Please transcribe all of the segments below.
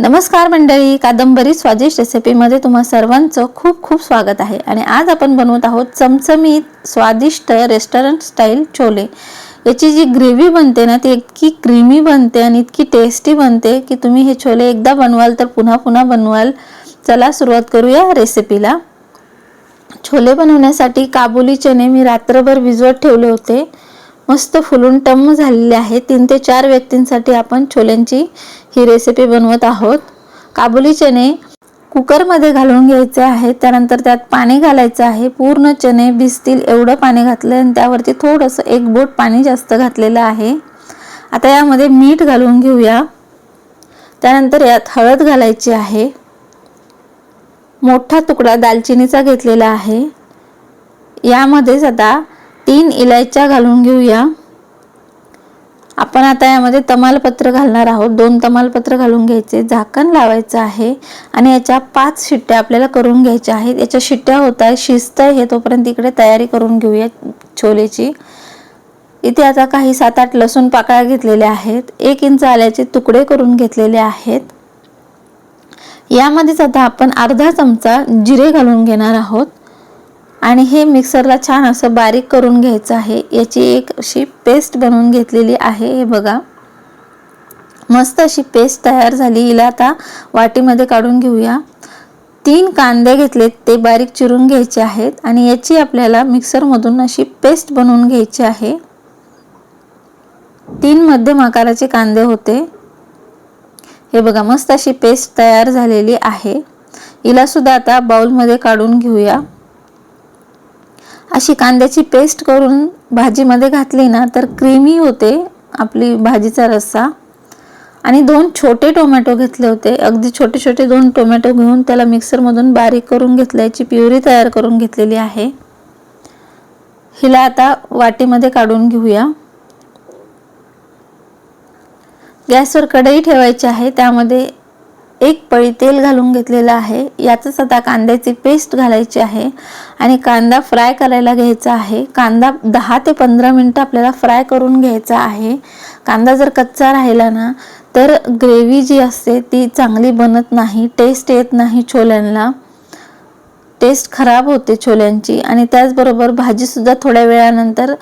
नमस्कार मंडळी कादंबरी स्वादिष्ट रेसिपीमध्ये तुम्हा सर्वांचं खूप खूप स्वागत आहे. आणि आज आपण बनवत आहोत चमचमीत स्वादिष्ट रेस्टॉरंट स्टाईल छोले. याची जी ग्रेव्ही बनते ना ती इतकी क्रीमी बनते आणि इतकी टेस्टी बनते की तुम्ही हे छोले एकदा बनवाल तर पुन्हा पुन्हा बनवाल. चला सुरुवात करूया रेसिपीला. छोले बनवण्यासाठी काबुली चणे मी रात्रभर भिजवत ठेवले होते. मस्त फुलून टम्म झालेले आहे तीन ते चार व्यक्तींसाठी आपण छोल्यांची ही रेसिपी बनवत आहोत. काबुली चणे कुकरमध्ये घालून घ्यायचे आहे त्यानंतर त्यात पाणी घालायचं आहे. पूर्ण चणे भिजतील एवढं पाणी घातलं आणि त्यावरती थोडंसं एक बोट पाणी जास्त घातलेलं आहे. आता यामध्ये मीठ घालून घेऊया. त्यानंतर यात हळद घालायची आहे. मोठा तुकडा दालचिनीचा घेतलेला आहे. यामध्येच आता तीन इलायच्या घालून घेऊया. आपण आता यामध्ये तमालपत्र घालणार आहोत. दोन तमालपत्र घालून घ्यायचे. झाकण लावायचं आहे आणि याच्या पाच शिट्ट्या आपल्याला करून घ्यायच्या आहेत. याच्या शिट्ट्या होत आहेत. शिस्त हे तोपर्यंत इकडे तयारी करून घेऊया छोलेची. इथे आता काही सात आठ लसूण पाकळ्या घेतलेल्या आहेत. एक इंच आल्याचे तुकडे करून घेतलेले आहेत. यामध्येच आता आपण अर्धा चमचा जिरे घालून घेणार आहोत. आणि हे मिक्सरला छान असं बारीक करून घ्यायचं आहे. याची एक अशी पेस्ट बनवून घेतलेली आहे. हे बघा. मस्त अशी पेस्ट तयार झाली. हिला आता वाटीमध्ये काढून घेऊया. तीन कांदे घेतलेत. ते बारीक चिरून घ्यायचे आहेत. आणि याची आपल्याला मिक्सरमधून अशी पेस्ट बनवून घ्यायची आहे. तीन मध्यम आकाराचे कांदे होते. हे बघा. मस्त अशी पेस्ट तयार झालेली आहे. हिला सुद्धा आता बाउलमध्ये काढून घेऊया. अशी कांद्याची पेस्ट करून भाजीमध्ये घातली ना तर क्रीमी होते आपली भाजीचा रस्सा. आणि दोन छोटे टोमॅटो घेतले होते. अगदी छोटे छोटे दोन टोमॅटो घेऊन त्याला मिक्सरमधून बारीक करून घेतल्याची प्युरी तयार करून घेतलेली आहे. हिला आता वाटीमध्ये काढून घेऊया. गॅसवर कढई ठेवायची आहे. त्यामध्ये एक पळी तेल घालून घेतलेलं आहे. यातच आता कांद्याची पेस्ट घालायची आहे आणि कांदा फ्राय करायला घ्यायचा आहे. कांदा दहा ते पंधरा मिनटं आपल्याला फ्राय करून घ्यायचा आहे. कांदा जर कच्चा राहिला ना तर ग्रेव्ही जी असते ती चांगली बनत नाही टेस्ट येत नाही छोल्यांना. टेस्ट खराब होते छोल्यांची आणि त्याचबरोबर भाजीसुद्धा थोड्या वेळानंतर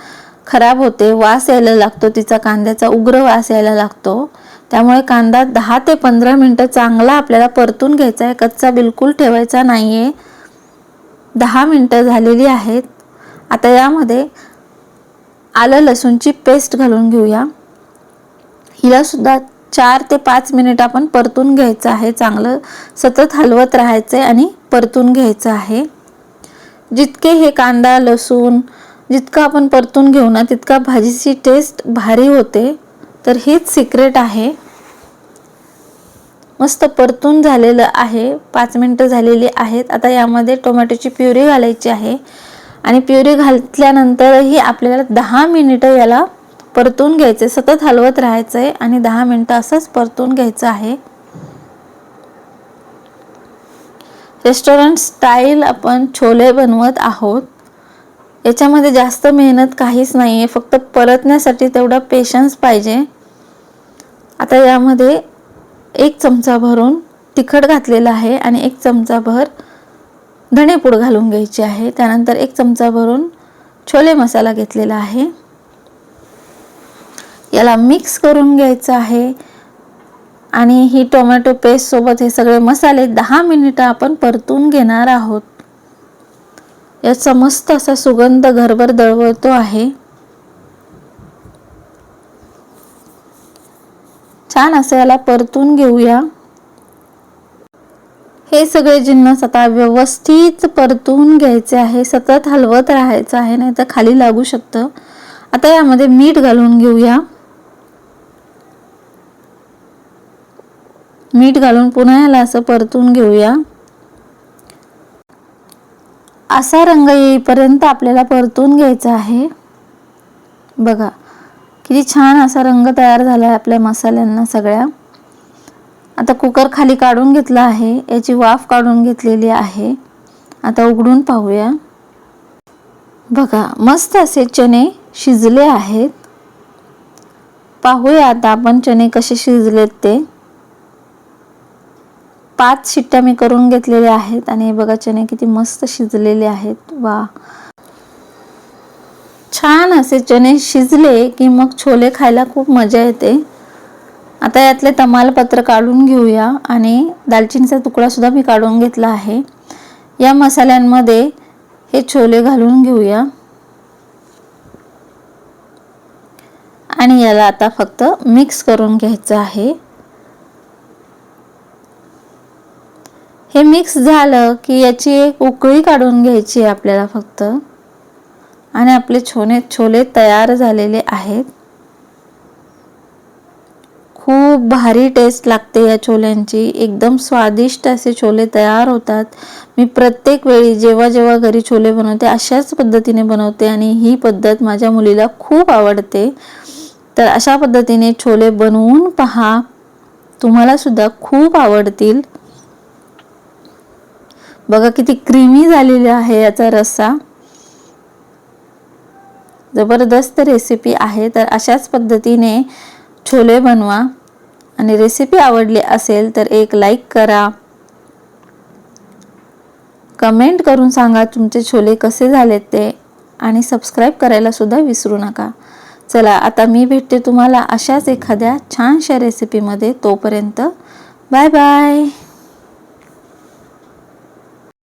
खराब होते. वास यायला लागतो तिचा कांद्याचा उग्र वास यायला लागतो. त्यामुळे कांदा दहा ते पंधरा मिनटं चांगला आपल्याला परतून घ्यायचा आहे. कच्चा बिलकुल ठेवायचा नाही आहे दहा मिनटं झालेली आहेत. आता यामध्ये आलं लसूणची पेस्ट घालून घेऊया. हिलासुद्धा चार ते पाच मिनिट आपण परतून घ्यायचं आहे. चांगलं सतत हलवत राहायचं आहे आणि परतून घ्यायचं आहे. जितके हे कांदा लसूण जितकं आपण परतून घेऊ ना तितका भाजीची टेस्ट भारी होते. तर हेच सिक्रेट आहे. मस्त परतून झालेलं आहे. पाच मिनटं झालेली आहेत. आता यामध्ये टोमॅटोची प्युरी घालायची आहे. आणि प्युरी घातल्यानंतरही आपल्याला दहा मिनिटं याला परतून घ्यायचे सतत हलवत राहायचं आहे आणि दहा मिनटं असंच परतून घ्यायचं आहे. रेस्टॉरंट स्टाईल आपण छोले बनवत आहोत. याच्यामध्ये जास्त मेहनत काहीच नाही आहे फक्त परतण्यासाठी तेवढा पेशन्स पाहिजे. आता यामध्ये एक चमचा भरून तिखट घातलेला आहे आणि एक चमचा भर धणेपूड घालून घ्यायची आहे. त्यानंतर एक चमचा भरून छोले मसाला घेतलेला आहे. याला मिक्स करून घ्यायचं आहे. आणि ही टोमॅटो पेस्टसोबत हे सगळे मसाले दहा मिनिटं आपण परतून घेणार आहोत. याचा मस्त असा सुगंध घरभर दळवतो आहे. छान असं याला परतून घेऊया. हे सगळे जिन्नस आता व्यवस्थित परतून घ्यायचे आहे. सतत हलवत राहायचं आहे नाही तर खाली लागू शकतं. आता यामध्ये मीठ घालून घेऊया. मीठ घालून पुन्हा याला असं परतून घेऊया. असा रंग येईपर्यंत आपल्याला परतून घ्यायचा आहे. बघा किती छान असा रंग तयार झाला आहे आपल्या मसाल्यांना सगळ्या. आता कुकर खाली काढून घेतला आहे. याची वाफ काढून घेतलेली आहे. आता उघडून पाहूया. बघा मस्त असे चणे शिजले आहेत. पाहूया आता आपण चणे कसे शिजलेत ते. पाच शिट्ट्या मी करून घेतलेल्या आहेत आणि बघा चणे किती मस्त शिजलेले आहेत. वा छान असे चणे शिजले की मग छोले खायला खूप मजा येते? आता यातले तमालपत्र काढून घेऊया आणि दालचिनीचा तुकडा सुद्धा मी काढून घेतला आहे. या मसाल्यांमध्ये हे छोले घालून घेऊया. आणि याला आता फक्त मिक्स करून घ्यायचं आहे. हे मिक्स झालं की याची एक उकळी काढून घ्यायची आहे आपल्याला फक्त. आणि आपले छोले छोले तयार झालेले आहेत. खूप भारी टेस्ट लागते या छोल्यांची. एकदम स्वादिष्ट असे छोले तयार होतात. मी प्रत्येक वेळी जेव्हा जेव्हा घरी छोले बनवते अशाच पद्धतीने बनवते आणि ही पद्धत माझ्या मुलीला खूप आवडते. तर अशा पद्धतीने छोले बनवून पहा. तुम्हाला सुद्धा खूप आवडतील. बघा किती क्रीमी झालेली आहे याचा रस्सा. जबरदस्त रेसिपी आहे तर अशाच पद्धतीने छोले बनवा. आणि रेसिपी आवडली असेल तर एक लाईक करा. कमेंट करून सांगा तुमचे छोले कसे झालेत ते. आणि सबस्क्राईब करायला सुद्धा विसरू नका. चला आता मी भेटते तुम्हाला अशाच एखाद्या छानशा रेसिपीमध्ये तोपर्यंत बाय बाय